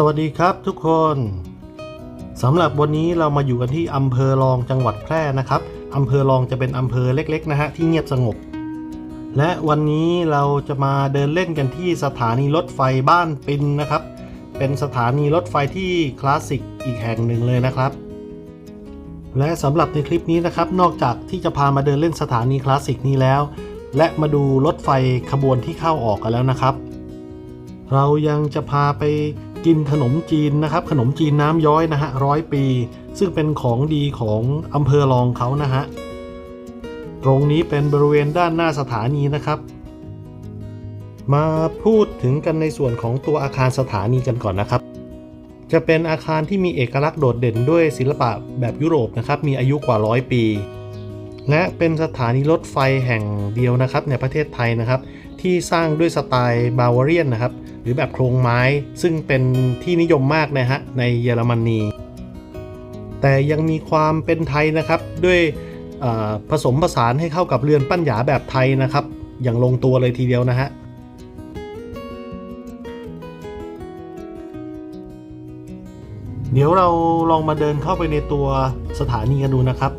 สวัสดีครับทุกคนสำหรับวันนี้เรามาอยู่กันที่อำเภอรองจังหวัดแพร่นะครับอำเภอรองจะเป็นอำเภอเล็กๆนะฮะที่เงียบสงบ และวันนี้เราจะมาเดินเล่นกันที่สถานีรถไฟบ้านปินนะครับ เป็นสถานีรถไฟที่คลาสสิกอีกแห่งหนึ่งเลยนะครับ และสำหรับในคลิปนี้นะครับ นอกจากที่จะพามาเดินเล่นสถานีคลาสสิกนี้แล้ว และมาดูรถไฟขบวนที่เข้าออกกันแล้วนะครับ เรายังจะพาไป กินขนมจีนนะครับ ขนมจีนน้ำย้อยนะฮะร้อยปี ซึ่งเป็นของดีของอำเภอรองเขานะฮะ ตรงนี้เป็นบริเวณด้านหน้าสถานีนะครับ มาพูดถึงกันในส่วนของตัวอาคารสถานีกันก่อนนะครับ จะเป็นอาคารที่มีเอกลักษณ์โดดเด่นด้วยศิลปะแบบยุโรปนะครับ มีอายุกว่าร้อยปี และเป็นสถานีรถไฟแห่งเดียวนะครับในประเทศไทยนะครับ ที่สร้างด้วยสไตล์บาวาเรียนนะครับ หรือแบบโครงไม้ซึ่งเป็นที่นิยมมากนะฮะในเยอรมนีแต่ยังมีความเป็นไทยนะครับด้วยผสมผสานให้เข้ากับเรือนปั้นหยาแบบไทยนะครับ อย่างลงตัวเลยทีเดียวนะฮะเดี๋ยวเราลองมาเดินเข้าไปในตัวสถานีกันดูนะครับ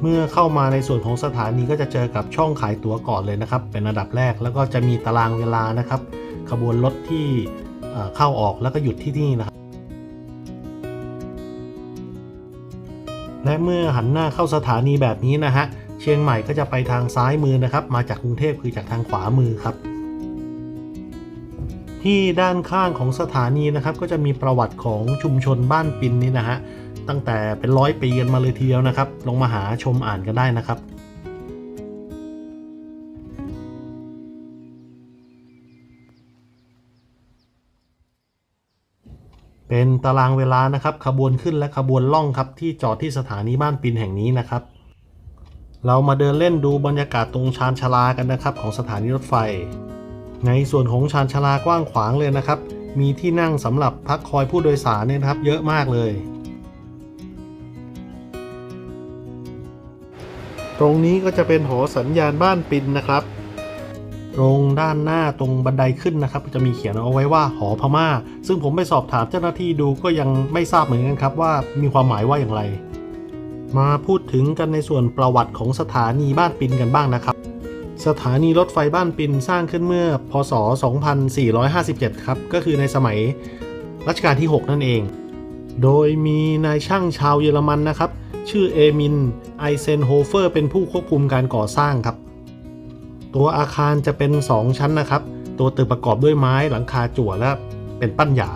เมื่อเข้ามาในส่วนของสถานีก็จะเจอกับช่องขายตั๋วก่อนเลยนะครับ เป็นอันดับแรกแล้วก็จะมีตารางเวลานะครับ ขบวนรถที่เอ่อเข้าออกแล้วก็หยุดที่นี่นะครับ และเมื่อหันหน้าเข้าสถานีแบบนี้นะฮะเชียงใหม่ก็จะไปทางซ้ายมือนะครับ มาจากกรุงเทพคือจากทางขวามือครับ ที่ด้านข้างของสถานีนะครับ ก็จะมีประวัติของชุมชนบ้านปินนี่นะฮะ ตั้งแต่เป็นร้อยปีกันมาเลยทีเดียวนะครับ ลงมาหาชมอ่านกันได้นะครับเป็นตารางเวลานะครับขบวนขึ้นและขบวนล่องครับที่จอดที่สถานีบ้านปินแห่งนี้นะครับ เรามาเดินเล่นดูบรรยากาศตรงชานชาลากันนะครับ ของสถานีรถไฟ ในส่วนของชานชาลากว้างขวางเลยนะครับ มีที่นั่งสำหรับพักคอยผู้โดยสารเนี่ยนะครับ เยอะมากเลย ตรงนี้ก็จะเป็นหอสัญญาณบ้านปินนะครับ ตรงด้านหน้าตรงบันไดขึ้นนะครับ จะมีเขียนเอาไว้ว่าหอพม่า ซึ่งผมไปสอบถามเจ้าหน้าที่ดูก็ยังไม่ทราบเหมือนกันครับว่ามีความหมายว่าอย่างไร มาพูดถึงกันในส่วนประวัติของสถานีบ้านปินกันบ้างนะครับ สถานีรถไฟบ้านปินสร้างขึ้นเมื่อ พศ 2457 ครับก็คือในสมัยรัชกาลที่ 6 นั่นเอง โดยมีนายช่างชาวเยอรมันนะครับ ชื่อเอมินไอเซนโฮเฟอร์เป็นผู้ควบคุมการก่อสร้างครับ ตัวอาคารจะเป็น 2 ชั้นนะครับ ตัวตึกประกอบด้วยไม้หลังคาจั่วและเป็นปั้นหยา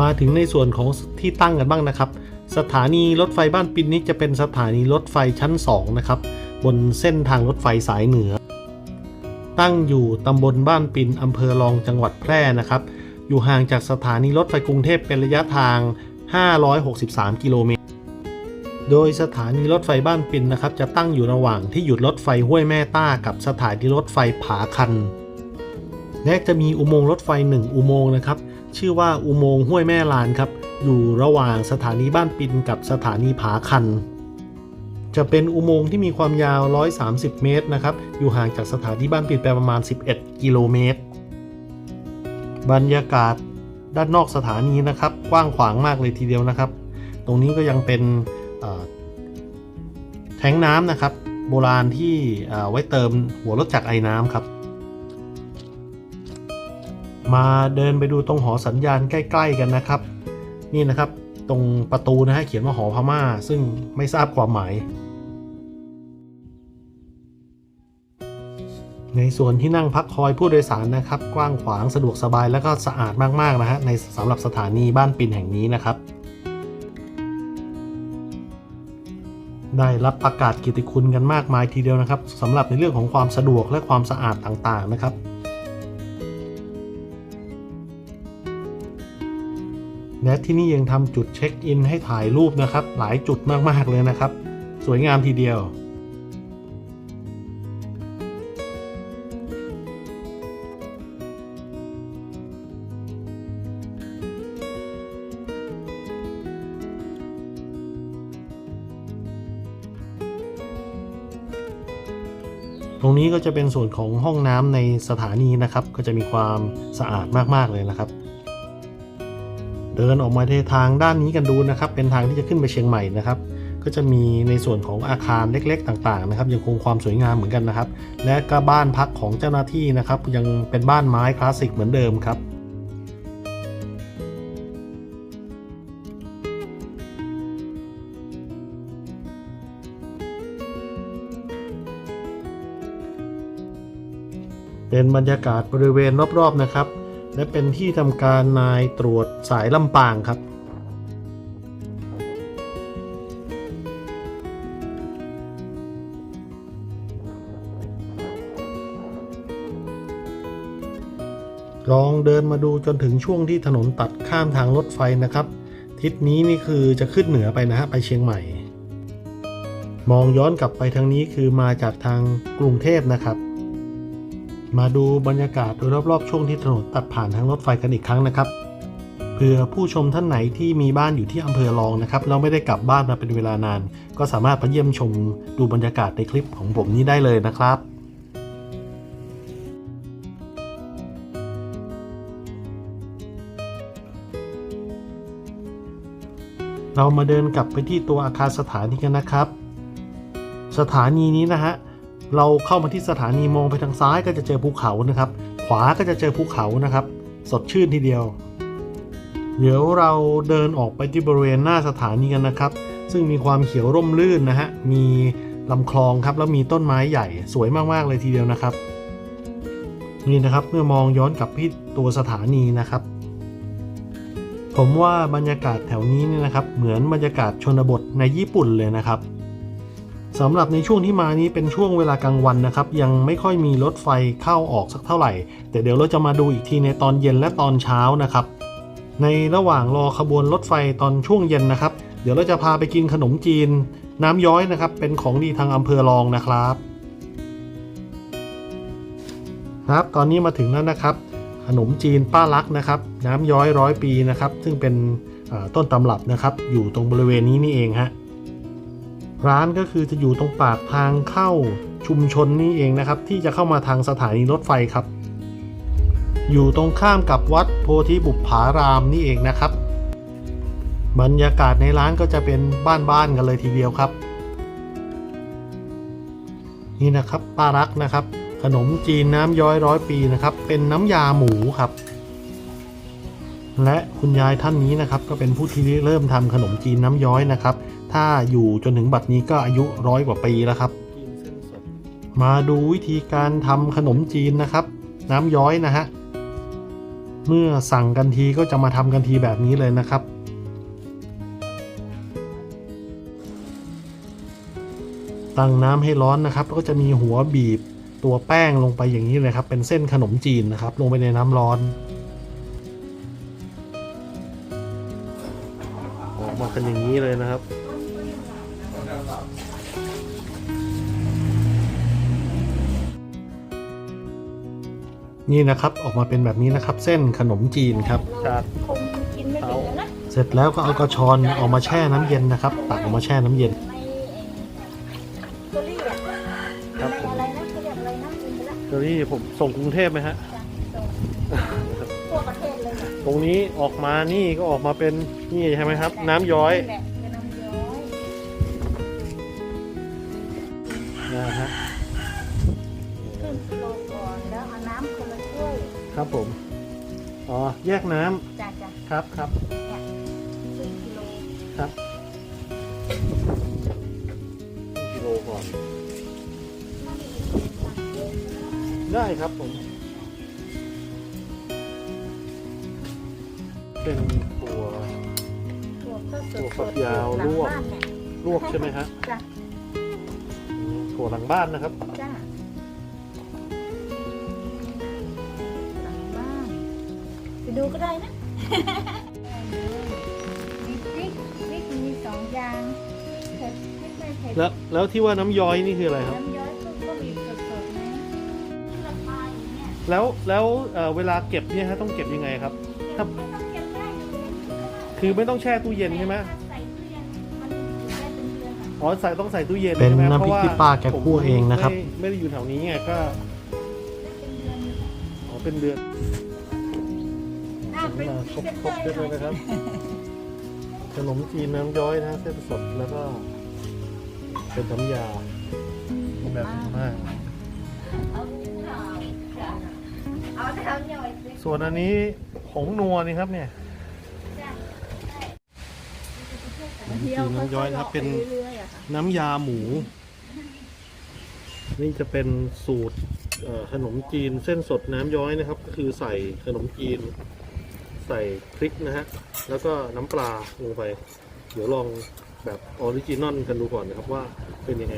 มาถึงในส่วนของที่ตั้งกันบ้างนะครับ สถานีรถไฟบ้านปินนี้จะเป็นสถานีรถไฟชั้น 2 นะครับ บนเส้นทางรถไฟสายเหนือ ตั้งอยู่ตำบลบ้านปินอำเภอรองจังหวัดแพร่นะครับ อยู่ห่างจากสถานีรถไฟกรุงเทพเป็นระยะทาง563 กิโลเมตร โดยสถานีรถไฟบ้านปินนะครับ จะตั้งอยู่ระหว่างที่หยุดรถไฟห้วยแม่ต้า กับสถานีรถไฟผาคัน และจะมีอุโมงค์รถไฟหนึ่งอุโมงค์นะครับ ชื่อว่าอุโมงค์ห้วยแม่ลานครับ อยู่ระหว่างสถานีบ้านปินกับสถานีผาคัน จะเป็นอุโมงค์ที่มีความยาว 130 เมตรนะครับ อยู่ห่างจากสถานีบ้านปินไปประมาณ 11 กิโลเมตร บรรยากาศด้านนอกสถานีนะครับ กว้างขวางมากเลยทีเดียวนะครับ ตรงนี้ก็ยังเป็น แทงน้ำนะครับ โบราณที่ไว้เติมหัวรถจักรไอ้น้ำครับ มาเดินไปดูตรงหอสัญญาณใกล้ ๆ กันนะครับ นี่นะครับตรงประตูนะฮะเขียนว่าหอพม่า ซึ่งไม่ทราบความหมาย ในส่วนที่นั่งพักคอยผู้โดยสารนะครับ กว้างขวางสะดวกสบายและก็สะอาดมากๆนะฮะในสำหรับสถานีบ้านปินแห่งนี้นะครับ ได้รับประกาศเกิยรติคุณกันมากมายทีเดียวนะครับสำหรับในเรื่องของความสะดวกและความสะอาดต่างๆนะครับและที่นี่ยังทำจุดเช็คอินให้ถ่ายรูปนะครับ หลายจุดมากๆเลยนะครับ สวยงามทีเดียว นี้ก็จะเป็นส่วนของห้องน้ำในสถานีนะครับ ก็จะมีความสะอาดมากๆเลยนะครับ เดินออกมาในทางด้านนี้กันดูนะครับ เป็นทางที่จะขึ้นไปเชียงใหม่นะครับก็จะมีในส่วนของอาคารเล็กๆ ต่างๆนะครับ ยังคงความสวยงามเหมือนกันนะครับ และก็บ้านพักของเจ้าหน้าที่นะครับ ยังเป็นบ้านไม้คลาสสิกเหมือนเดิมครับ เป็นบรรยากาศบริเวณรอบๆนะครับ และเป็นที่ทำการนายตรวจสายลำปางครับลองเดินมาดูจนถึงช่วงที่ถนนตัดข้ามทางรถไฟนะครับ ทิศนี้นี่คือจะขึ้นเหนือไปนะฮะไปเชียงใหม่ มองย้อนกลับไปทางนี้คือมาจากทางกรุงเทพนะครับ มาดูบรรยากาศโดยรอบๆช่วงที่ถนนตัดผ่านทางรถไฟกันอีกครั้งนะครับเผื่อผู้ชมท่านไหนที่มีบ้านอยู่ที่อำเภอรองนะครับเราไม่ได้กลับบ้านมาเป็นเวลานาน ก็สามารถไปเยี่ยมชมดูบรรยากาศในคลิปของผมนี้ได้เลยนะครับเรามาเดินกลับไปที่ตัวอาคารสถานีกันนะครับ สถานีนี้นะฮะ เราเข้ามาที่สถานีมองไปทางซ้ายก็จะเจอภูเขานะครับ ขวาก็จะเจอภูเขานะครับ สดชื่นทีเดียว เดี๋ยวเราเดินออกไปที่บริเวณหน้าสถานีกันนะครับ ซึ่งมีความเขียวร่มรื่นนะฮะ มีลำคลองครับแล้วมีต้นไม้ใหญ่สวยมากๆเลยทีเดียวนะครับ นี่นะครับเมื่อมองย้อนกลับที่ตัวสถานีนะครับ ผมว่าบรรยากาศแถวนี้เนี่ยนะครับ เหมือนบรรยากาศชนบทในญี่ปุ่นเลยนะครับ สำหรับในช่วงที่มานี้เป็นช่วงเวลากลางวันนะครับ ยังไม่ค่อยมีรถไฟเข้าออกสักเท่าไหร่ แต่เดี๋ยวเราจะมาดูอีกทีในตอนเย็นและตอนเช้านะครับ ในระหว่างรอขบวนรถไฟตอนช่วงเย็นนะครับ เดี๋ยวเราจะพาไปกินขนมจีน น้ำย้อยนะครับ เป็นของดีทางอำเภอรองนะครับครับ ตอนนี้มาถึงแล้วนะครับ ขนมจีนป้าลักนะครับ น้ำย้อยร้อยปีนะครับ ซึ่งเป็นต้นตำรับนะครับ อยู่ตรงบริเวณนี้นี่เองฮะ ร้านก็คือจะอยู่ตรงปากทางเข้าชุมชนนี่เองนะครับ ที่จะเข้ามาทางสถานีรถไฟครับ อยู่ตรงข้ามกับวัดโพธิบุปผารามนี่เองนะครับ บรรยากาศในร้านก็จะเป็นบ้านๆกันเลยทีเดียวครับ นี่นะครับป้ารักนะครับ ขนมจีนน้ำย้อยร้อยปีนะครับ เป็นน้ำยาหมูครับ และคุณยายท่านนี้นะครับก็เป็นผู้ที่เริ่มทำขนมจีนน้ำย้อยนะครับ ถ้าอยู่จนถึงบัดนี้ก็อายุร้อยกว่าปีแล้วครับ มาดูวิธีการทำขนมจีนนะครับ น้ำย้อยนะฮะเมื่อสั่งกันทีก็จะมาทำกันทีแบบนี้เลยนะครับตั้งน้ำให้ร้อนนะครับ ก็จะมีหัวบีบตัวแป้งลงไปอย่างนี้เลยครับ เป็นเส้นขนมจีนนะครับ ลงไปในน้ำร้อน มาเป็นอย่างนี้เลยนะครับ นี่นะครับออกมาเป็นแบบนี้นะครับ เส้นขนมจีนครับจากคงกินไม่เป็นแล้วนะเสร็จแล้วก็เอากระชอนเอามาแช่น้ำเย็นนะครับ ตักออกมาแช่น้ำเย็นไม่ตัวรีอะครับไม่อะไรนะเขาเรียกอะไรนะลืมไปละเดี๋ยวนี้ผมส่งกรุงเทพไหมฮะจ้ะส่ง ตรงนี้ออกมานี่ก็ออกมาเป็นนี่ใช่ไหมครับ น้ำย้อยนี่แหละเป็นน้ำย้อยนะฮะครึ่งกิโลก่อนแล้วเอาน้ำคนละถ้วยครับผมอ๋อแยกน้ำจ้ะจ้ะครับครับเนี่ยครึ่งกิโลครับกิโลก่อน ได้ครับผม เป็นตัวถั่วก็สดถั่วๆฝักยาวหลังลวกบ้านเนี่ยลวกใช่ไหมฮะจ้ะอืมถั่วหลังบ้านนะครับ จ้ะหลังบ้าน ไปดูก็ได้นะมีพริกพริกมีสองอย่างเผ็ดพริกไม่เผ็ดแล้วแล้วที่ว่าน้ำย้อยนี่คืออะไรครับ น้ำย้อยก็ก็มีสดๆนะที่ราคาอย่างเนี้ยแล้วแล้วเอ่อเวลาเก็บเนี่ยฮะต้องเก็บยังไงครับ ครับ ไม่ต้ คือไม่ต้องแช่ตู้เย็นใช่ไหมใส่ตู้เย็นมันอยู่ได้เป็นเดือนอะอ๋อใส่ต้องใส่ตู้เย็นเป็นใช่ไหมน้ำพริกที่ป้าแกคั่วเองนะครับ ผมไม่ไม่ได้อยู่แถวนี้ไงก็อ๋อเป็นเดือนอ้าวเป็นมาพครีรบเซนครบเตอร์เซตเลยนะครับขนมจีนน้ำย้อยนะเส้นสดแล้วก็เป็นน้ำยาแบบมาก เอาแถวหน่อยสิส่วนอันนี้ผงนัวนี่ครับเนี่ย จีนน้ำย้อยนะครับเป็นเรื่อยๆอะค่ะน้ำยาหมู นี่จะเป็นสูตรเอ่อขนมจีนเส้นสดน้ำย้อยนะครับ ก็คือใส่ขนมจีน ใส่พริกนะฮะแล้วก็น้ำปลาลงไป เดี๋ยวลองแบบออริจินอลกันดูก่อนนะครับว่าเป็นยังไง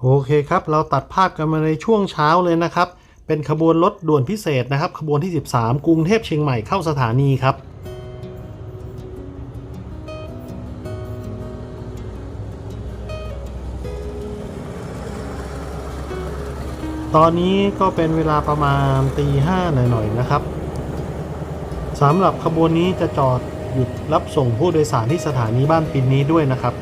โอเคครับ เราตัดภาพกันมาในช่วงเช้าเลยนะครับ เป็นขบวนรถด่วนพิเศษนะครับ ขบวนที่ 13 กรุงเทพเชียงใหม่เข้าสถานีครับ ตอนนี้ก็เป็นเวลาประมาณตีห้าหน่อยๆนะครับสำหรับขบวนนี้จะจอดหยุดรับส่งผู้โดยสารที่สถานีบ้านปินนี้ด้วยนะครับ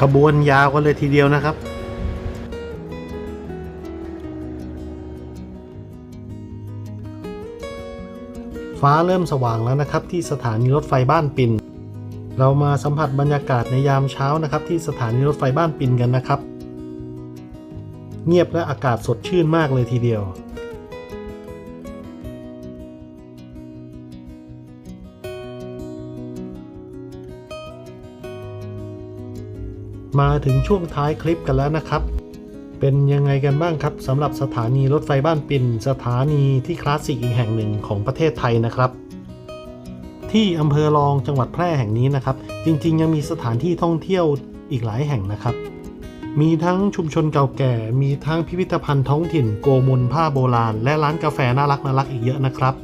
ขบวนยาวกันเลยทีเดียวนะครับฟ้าเริ่มสว่างแล้วนะครับที่สถานีรถไฟบ้านปิน เรามาสัมผัสบรรยากาศในยามเช้านะครับ ที่สถานีรถไฟบ้านปินกันนะครับ เงียบและอากาศสดชื่นมากเลยทีเดียว มาถึงช่วงท้ายคลิปกันแล้วนะครับ เป็นยังไงกันบ้างครับสำหรับสถานีรถไฟบ้านปินสถานีที่คลาสสิกอีกแห่งหนึ่งของประเทศไทยนะครับ ที่อำเภอรองจังหวัดแพร่แห่งนี้นะครับ จริงๆ ยังมีสถานที่ท่องเที่ยวอีกหลายแห่งนะครับ มีทั้งชุมชนเก่าแก่ มีทั้งพิพิธภัณฑ์ท้องถิ่นโกมลผ้าโบราณ และร้านกาแฟน่ารักน่ารักอีกเยอะนะครับ